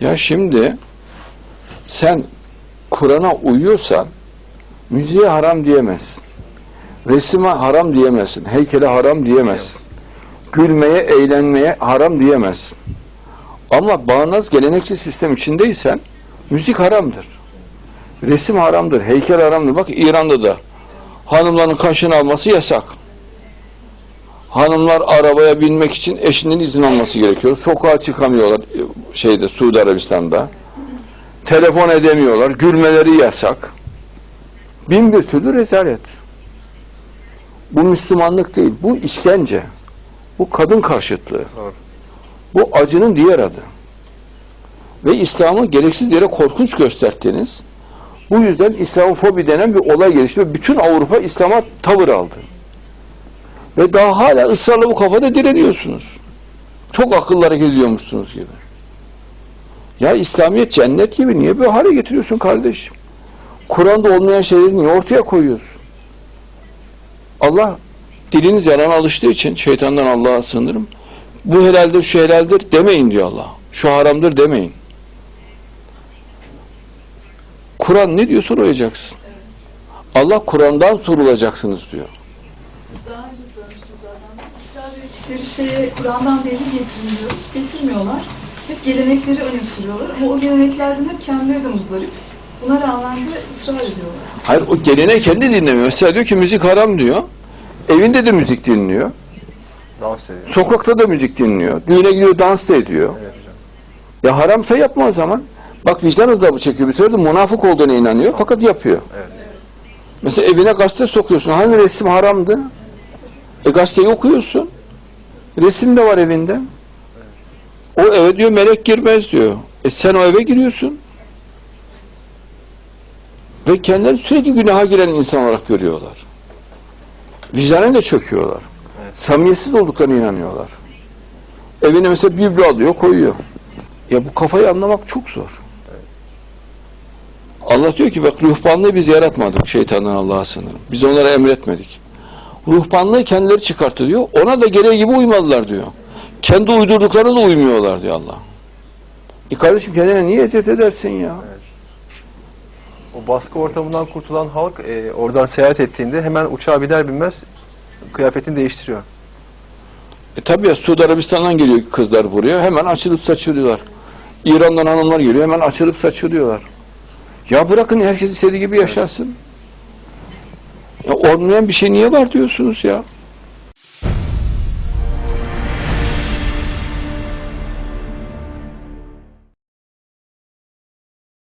Ya şimdi sen Kur'an'a uyuyorsan müziğe haram diyemezsin. Resime haram diyemezsin. Heykele haram diyemezsin. Gülmeye, eğlenmeye haram diyemezsin. Ama bağnaz gelenekçi sistem içindeysen müzik haramdır. Resim haramdır, heykel haramdır. Bak İran'da da hanımların kaşını alması yasak. Hanımlar arabaya binmek için eşinin izin alması gerekiyor. Sokağa çıkamıyorlar şeyde Suudi Arabistan'da. Telefon edemiyorlar. Gülmeleri yasak. Bin bir türlü rezalet. Bu Müslümanlık değil. Bu işkence. Bu kadın karşıtlığı. Bu acının diğer adı. Ve İslam'ı gereksiz yere korkunç gösterdiniz. Bu yüzden İslamofobi denen bir olay gelişti ve bütün Avrupa İslam'a tavır aldı. Ve daha hala ısrarla bu kafada direniyorsunuz. Çok akıllı hareket ediyormuşsunuz gibi. Ya İslamiyet cennet gibi niye böyle hale getiriyorsun kardeşim? Kur'an'da olmayan şeyleri niye ortaya koyuyorsun? Allah diliniz yarana alıştığı için şeytandan Allah'a sığınırım. Bu helaldir, şu helaldir demeyin diyor Allah. Şu haramdır demeyin. Kur'an ne diyorsa uyacaksın. Allah Kur'an'dan sorulacaksınız diyor. Siz daha önce söylemiştiniz zaten. Ürettikleri şeye Kur'an'dan delil getirmiyor, getirmiyorlar. Hep gelenekleri öne sürüyorlar ama o geleneklerden hep kendileri de muzdarip. Buna rağmen de ısrar ediyorlar. Hayır o geleneği kendi dinlemiyor. Mesela diyor ki müzik haram diyor. Evinde de müzik dinliyor. Dans ediyor. Sokakta da müzik dinliyor. Düğüne gidiyor dans da ediyor. Evet. Ya haramsa yapma o zaman. Bak vicdan azabı çekiyor. Bir sürede münafık olduğuna inanıyor fakat yapıyor. Evet. Mesela evine gazete sokuyorsun. Hangi resim haramdı? E gazeteyi okuyorsun. Resim de var evinde. O eve diyor melek girmez diyor. E sen o eve giriyorsun. Ve kendilerini sürekli günaha giren insan olarak görüyorlar. Vicdanen de çöküyorlar. Samimiyetsiz olduklarına inanıyorlar. Evine mesela biblo alıyor, koyuyor. Ya bu kafayı anlamak çok zor. Allah diyor ki bak ruhbanlığı biz yaratmadık şeytandan Allah'a sınırım. Biz onlara emretmedik. Ruhbanlığı kendileri çıkarttı diyor. Ona da gereği gibi uymadılar diyor. Kendi uydurduklarına da uymuyorlar diyor Allah. E kardeşim kendine niye eziyet edersin ya? O baskı ortamından kurtulan halk e, oradan seyahat ettiğinde hemen uçağa biner binmez kıyafetini değiştiriyor. E tabi ya Suudi Arabistan'dan geliyor kızlar buraya. Hemen açılıp saçılıyorlar. İran'dan hanımlar geliyor. Hemen açılıp saçılıyorlar. Ya bırakın herkes istediği gibi yaşasın. Ya olmayan bir şey niye var diyorsunuz ya?